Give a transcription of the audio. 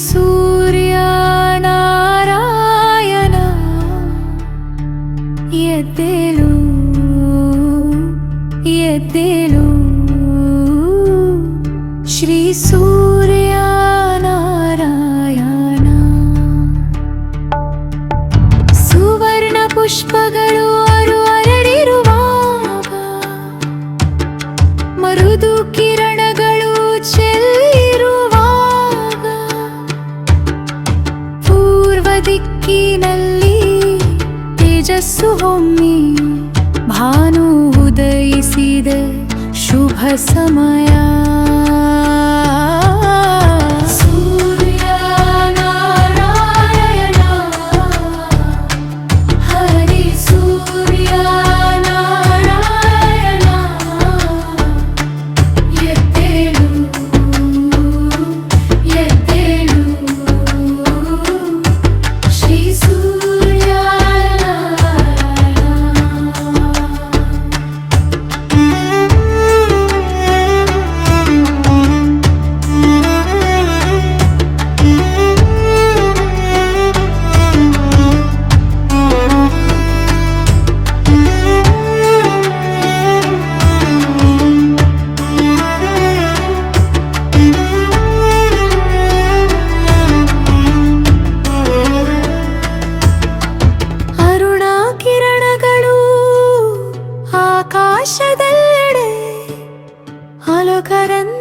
Surya. ದಿಕ್ಕಿನಲ್ಲಿ ತೇಜಸ್ಸು ಹೊಮ್ಮಿ ಭಾನು ಉದಯಿಸಿದ ಶುಭ ಸಮಯ. കരഞ്ഞ